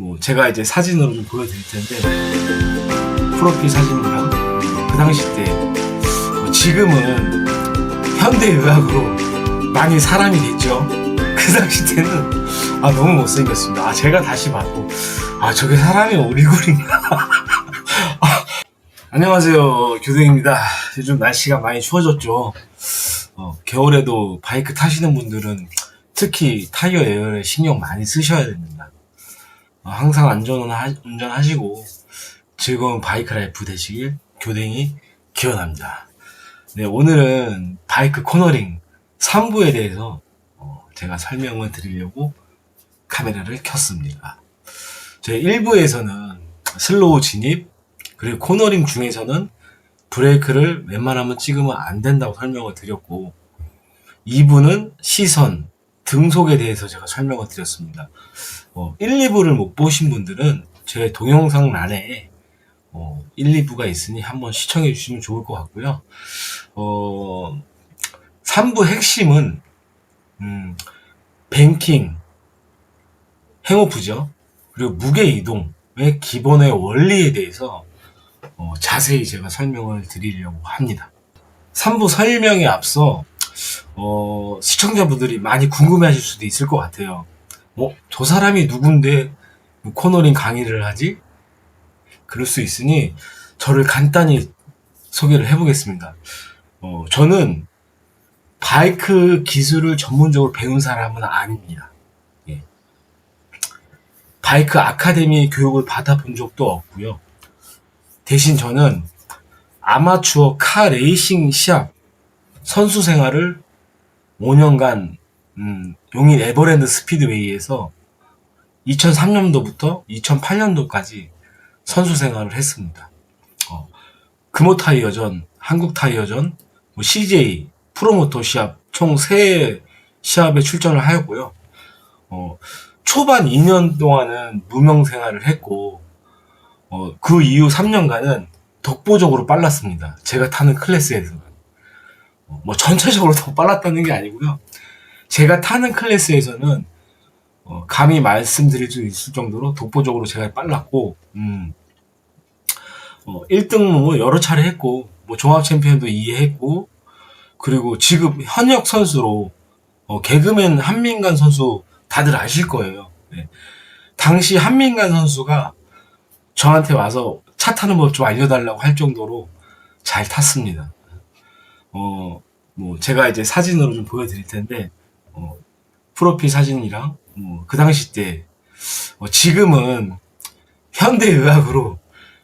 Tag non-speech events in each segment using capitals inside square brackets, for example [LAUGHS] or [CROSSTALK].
뭐 제가 이제 사진으로 좀 보여드릴 텐데 프로필 사진이랑 그 당시 때뭐 지금은 현대 의학으로 많이 사람이 됐죠. 그 당시 때는 아 너무 못생겼습니다. 아 제가 다시 봐도 아 저게 사람이 오리굴인가? [LAUGHS] 아, 안녕하세요 교등입니다. 요즘 날씨가 많이 추워졌죠. 어, 겨울에도 바이크 타시는 분들은 특히 타이어 에어에 신경 많이 쓰셔야 됩니다. 어, 항상 안전 운전하시고 즐거운 바이크 라이프 되시길 교댕이 기원합니다. 네, 오늘은 바이크 코너링 3부에 대해서 어, 제가 설명을 드리려고 카메라를 켰습니다. 제 1부에서는 슬로우 진입, 그리고 코너링 중에서는 브레이크를 웬만하면 찍으면 안 된다고 설명을 드렸고, 2부는 시선, 등속에 대해서 제가 설명을 드렸습니다. 어, 1, 2부를 못 보신 분들은 제 동영상 란에 어, 1, 2부가 있으니 한번 시청해 주시면 좋을 것 같고요. 어, 3부 핵심은 음, 뱅킹, 행오프죠. 그리고 무게 이동의 기본의 원리에 대해서 어, 자세히 제가 설명을 드리려고 합니다. 3부 설명에 앞서 어, 시청자분들이 많이 궁금해하실 수도 있을 것 같아요. 어, 저 사람이 누군데 뭐 코너링 강의를 하지? 그럴 수 있으니 저를 간단히 소개를 해보겠습니다. 어, 저는 바이크 기술을 전문적으로 배운 사람은 아닙니다. 예. 바이크 아카데미 교육을 받아본 적도 없고요. 대신 저는 아마추어 카 레이싱 시합 선수 생활을 5년간 음, 용인 에버랜드 스피드웨이에서 2003년도부터 2008년도까지 선수 생활을 했습니다. 어, 금호 타이어전, 한국 타이어전, 뭐 CJ, 프로모터 시합 총 3 시합에 출전을 하였고요. 어, 초반 2년 동안은 무명 생활을 했고 어, 그 이후 3년간은 독보적으로 빨랐습니다. 제가 타는 클래스에서. 어, 뭐 전체적으로 더 빨랐다는 게 아니고요. 제가 타는 클래스에서는 어, 감히 말씀드릴 수 있을 정도로 독보적으로 제가 빨랐고, 음, 어, 1등 뭐 여러 차례 했고, 뭐 종합 챔피언도 이해했고, 그리고 지금 현역 선수로 어, 개그맨 한민간 선수 다들 아실 거예요. 네. 당시 한민간 선수가 저한테 와서 차 타는 법 좀 알려달라고 할 정도로 잘 탔습니다. 어, 뭐, 제가 이제 사진으로 좀 보여드릴 텐데, 어, 프로필 사진이랑, 뭐, 그 당시 때, 어, 지금은 현대의학으로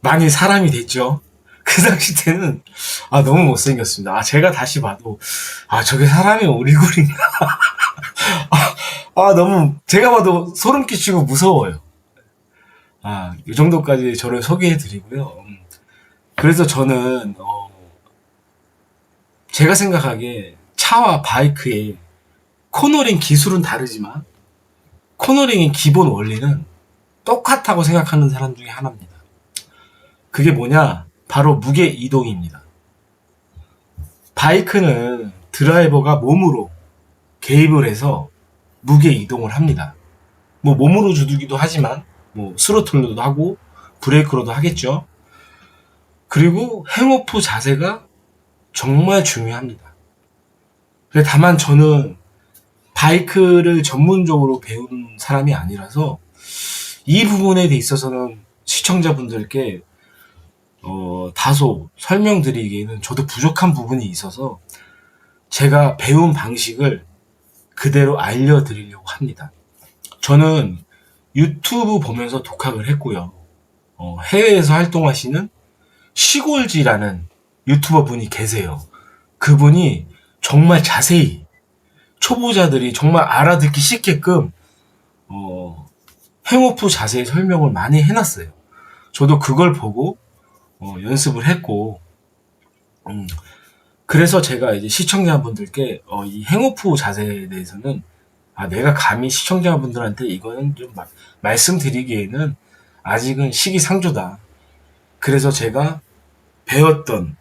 많이 사람이 됐죠. [LAUGHS] 그 당시 때는, 아, 너무 못생겼습니다. 아, 제가 다시 봐도, 아, 저게 사람이 오리굴인가. [LAUGHS] 아, 아, 너무, 제가 봐도 소름 끼치고 무서워요. 아, 이 정도까지 저를 소개해 드리고요. 음. 그래서 저는, 어, 제가 생각하기에 차와 바이크의 코너링 기술은 다르지만 코너링의 기본 원리는 똑같다고 생각하는 사람 중에 하나입니다. 그게 뭐냐? 바로 무게 이동입니다. 바이크는 드라이버가 몸으로 개입을 해서 무게 이동을 합니다. 뭐 몸으로 주두기도 하지만 뭐 스로틀로도 하고 브레이크로도 하겠죠. 그리고 행오프 자세가 정말 중요합니다. 다만 저는 바이크를 전문적으로 배운 사람이 아니라서 이 부분에 있어서는 시청자분들께 어, 다소 설명드리기에는 저도 부족한 부분이 있어서 제가 배운 방식을 그대로 알려드리려고 합니다. 저는 유튜브 보면서 독학을 했고요. 어, 해외에서 활동하시는 시골지라는 유튜버 분이 계세요. 그분이 정말 자세히 초보자들이 정말 알아듣기 쉽게끔 어, 행오프 자세히 설명을 많이 해놨어요. 저도 그걸 보고 어, 연습을 했고 음, 그래서 제가 이제 시청자분들께 어, 이 행오프 자세에 대해서는 아 내가 감히 시청자분들한테 이거는 좀 마, 말씀드리기에는 아직은 시기상조다. 그래서 제가 배웠던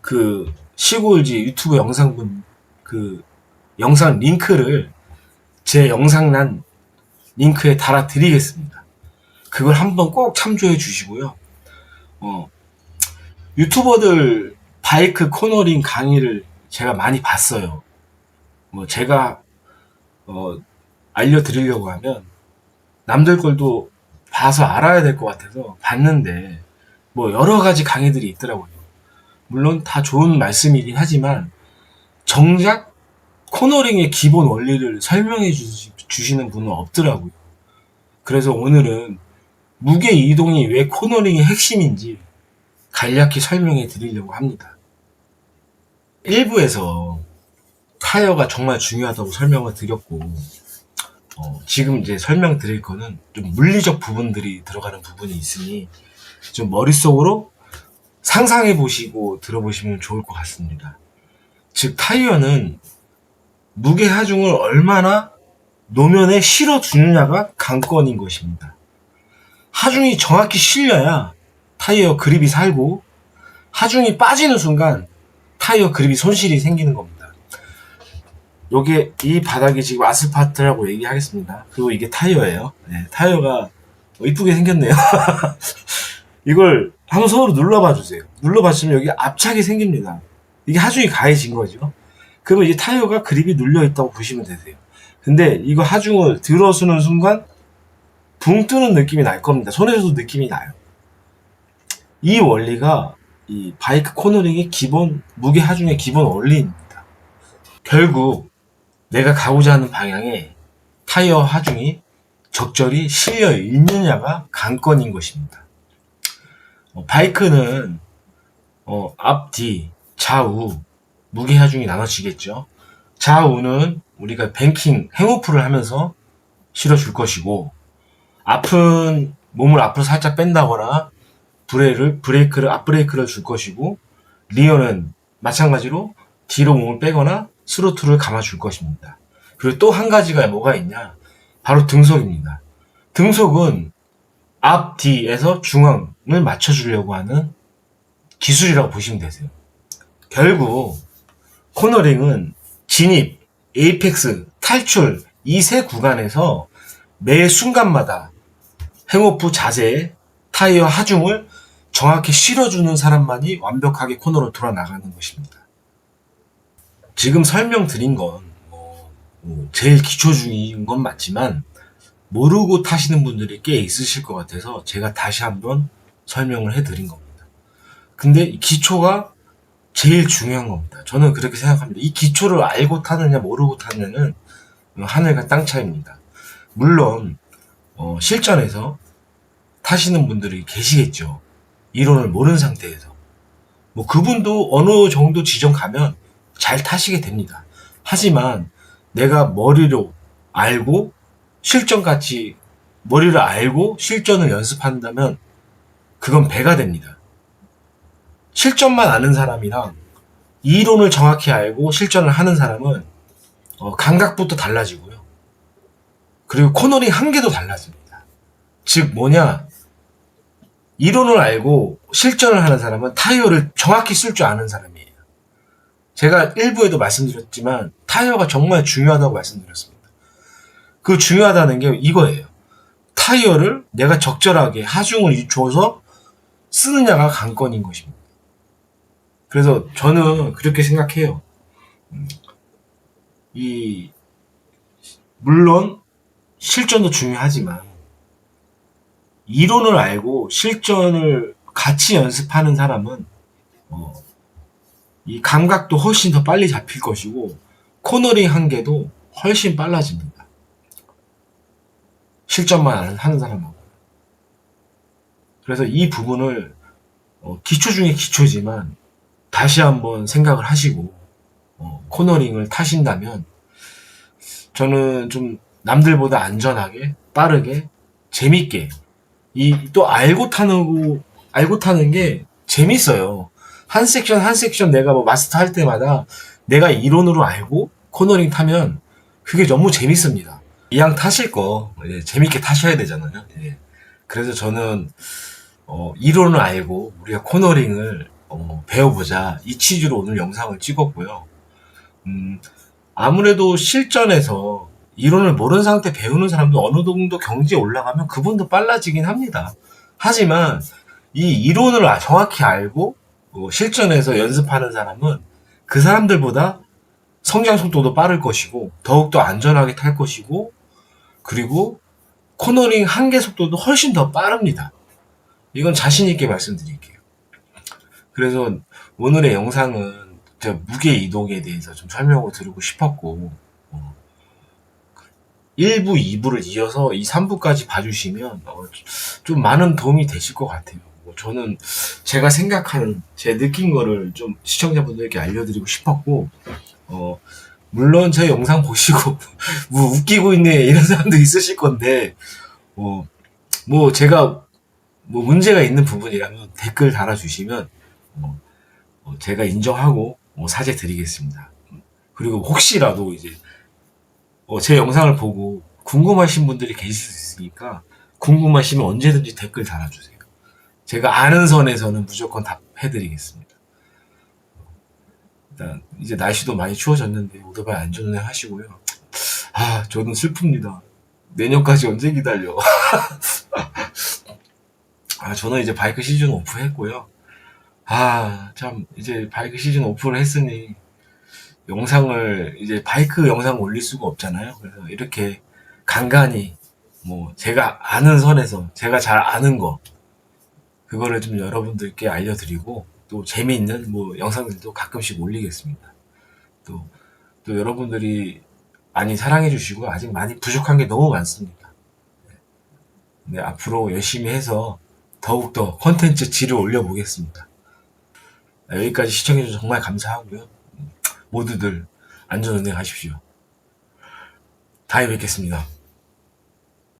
그 시골지 유튜브 영상분 그 영상 링크를 제 영상란 링크에 달아 드리겠습니다. 그걸 한번 꼭 참조해 주시고요. 어, 유튜버들 바이크 코너링 강의를 제가 많이 봤어요. 뭐 제가 어, 알려드리려고 하면 남들 걸도 봐서 알아야 될 것 같아서 봤는데 뭐 여러 가지 강의들이 있더라고요. 물론 다 좋은 말씀이긴 하지만 정작 코너링의 기본 원리를 설명해 주시, 주시 는 분은 없더라고요. 그래서 오늘은 무게 이동이 왜 코너링의 핵심인지 간략히 설명해 드리려고 합니다. 1부에서 타이어가 정말 중요하다고 설명을 드렸고, 어, 지금 이제 설명 드릴 거는 좀 물리적 부분들이 들어가는 부분이 있으니 좀 머릿속으로 상상해 보시고 들어보시면 좋을 것 같습니다. 즉, 타이어는 무게 하중을 얼마나 노면에 실어 두느냐가 관건인 것입니다. 하중이 정확히 실려야 타이어 그립이 살고 하중이 빠지는 순간 타이어 그립이 손실이 생기는 겁니다. 요게 이 바닥이 지금 아스팔트라고 얘기하겠습니다. 그리고 이게 타이어예요. 네, 타이어가 이쁘게 생겼네요. [LAUGHS] 이걸 한번 손으로 눌러봐 주세요. 눌러봐 주시면 여기 압착이 생깁니다. 이게 하중이 가해진 거죠. 그러면 이제 타이어가 그립이 눌려 있다고 보시면 되세요. 근데 이거 하중을 들어서는 순간 붕 뜨는 느낌이 날 겁니다. 손에서도 느낌이 나요. 이 원리가 이 바이크 코너링의 기본 무게 하중의 기본 원리입니다. 결국 내가 가고자 하는 방향에 타이어 하중이 적절히 실려 있느냐가 관건인 것입니다. 어, 바이크는 어, 앞, 뒤, 좌우 무게 하중이 나눠지겠죠. 좌우는 우리가 뱅킹, 행오프를 하면서 실어줄 것이고 앞은 몸을 앞으로 살짝 뺀다거나 브레이크를 브레이크를 앞브레이크를 줄 것이고 리어는 마찬가지로 뒤로 몸을 빼거나 스로틀을 감아줄 것입니다. 그리고 또 한 가지가 뭐가 있냐? 바로 등속입니다. 등속은 앞, 뒤에서 중앙을 맞춰주려고 하는 기술이라고 보시면 되세요. 결국 코너링은 진입, 에이펙스, 탈출 이 세 구간에서 매 순간마다 행오프 자세에 타이어 하중을 정확히 실어주는 사람만이 완벽하게 코너를 돌아 나가는 것입니다. 지금 설명드린 건 뭐, 뭐 제일 기초 중인 건 맞지만 모르고 타시는 분들이 꽤 있으실 것 같아서 제가 다시 한번 설명을 해드린 겁니다. 근데 이 기초가 제일 중요한 겁니다. 저는 그렇게 생각합니다. 이 기초를 알고 타느냐 모르고 타느냐는 하늘과 땅 차이입니다. 물론 어, 실전에서 타시는 분들이 계시겠죠. 이론을 모르는 상태에서. 뭐 그분도 어느 정도 지점 가면 잘 타시게 됩니다. 하지만 내가 머리로 알고 실전같이 머리를 알고 실전을 연습한다면 그건 배가 됩니다. 실전만 아는 사람이랑 이론을 정확히 알고 실전을 하는 사람은 어, 감각부터 달라지고요. 그리고 코너링 한계도 달라집니다. 즉 뭐냐 이론을 알고 실전을 하는 사람은 타이어를 정확히 쓸 줄 아는 사람이에요. 제가 일부에도 말씀드렸지만 타이어가 정말 중요하다고 말씀드렸습니다. 그 중요하다는 게 이거예요. 타이어를 내가 적절하게 하중을 줘서 쓰느냐가 관건인 것입니다. 그래서 저는 그렇게 생각해요. 음, 이 물론 실전도 중요하지만 이론을 알고 실전을 같이 연습하는 사람은 어, 이 감각도 훨씬 더 빨리 잡힐 것이고 코너링 한계도 훨씬 빨라집니다. 실전만 하는 사람하고. 그래서 이 부분을 어, 기초 중에 기초지만 다시 한번 생각을 하시고 어, 코너링을 타신다면 저는 좀 남들보다 안전하게 빠르게 재밌게 이 또 알고 타는 거 알고 타는 게 재밌어요. 한 섹션 한 섹션 내가 뭐 마스터 할 때마다 내가 이론으로 알고 코너링 타면 그게 너무 재밌습니다. 이왕 타실 거 예, 재밌게 타셔야 되잖아요. 예. 그래서 저는 어, 이론을 알고 우리가 코너링을 어, 배워보자 이 취지로 오늘 영상을 찍었고요. 음, 아무래도 실전에서 이론을 모르는 상태 배우는 사람도 어느 정도 경지에 올라가면 그분도 빨라지긴 합니다. 하지만 이 이론을 아- 정확히 알고 어, 실전에서 연습하는 사람은 그 사람들보다 성장 속도도 빠를 것이고 더욱더 안전하게 탈 것이고 그리고 코너링 한계 속도도 훨씬 더 빠릅니다. 이건 자신 있게 말씀드릴게요. 그래서 오늘의 영상은 무게 이동에 대해서 좀 설명을 드리고 싶었고 어, 1부, 2부를 이어서 이 3부까지 봐주시면 어, 좀 많은 도움이 되실 것 같아요. 뭐 저는 제가 생각하는 제 느낀 거를 좀 시청자분들께 알려드리고 싶었고 어, 물론 제 영상 보시고 [LAUGHS] 뭐 웃기고 있네 이런 사람도 있으실 건데 어, 뭐 제가 뭐 문제가 있는 부분이라면 댓글 달아주시면 제가 인정하고 뭐 사죄 드리겠습니다. 그리고 혹시라도 이제 어, 제 영상을 보고 궁금하신 분들이 계실 수 있으니까 궁금하시면 언제든지 댓글 달아주세요. 제가 아는 선에서는 무조건 답해드리겠습니다. 일단 이제 날씨도 많이 추워졌는데 오토바이 안전운행 하시고요. 아 저는 슬픕니다. 내년까지 언제 기다려? [LAUGHS] 아 저는 이제 바이크 시즌 오프했고요. 아 참 이제 바이크 시즌 오프를 했으니 영상을 이제 바이크 영상 올릴 수가 없잖아요. 그래서 이렇게 간간히 뭐 제가 아는 선에서 제가 잘 아는 거 그거를 좀 여러분들께 알려드리고 또 재미있는 뭐 영상들도 가끔씩 올리겠습니다. 또, 또 여러분들이 많이 사랑해 주시고 아직 많이 부족한 게 너무 많습니다. 네, 앞으로 열심히 해서 더욱더 컨텐츠 질을 올려보겠습니다. 네, 여기까지 시청해주셔서 정말 감사하고요. 모두들 안전운행 하십시오. 다음에 뵙겠습니다.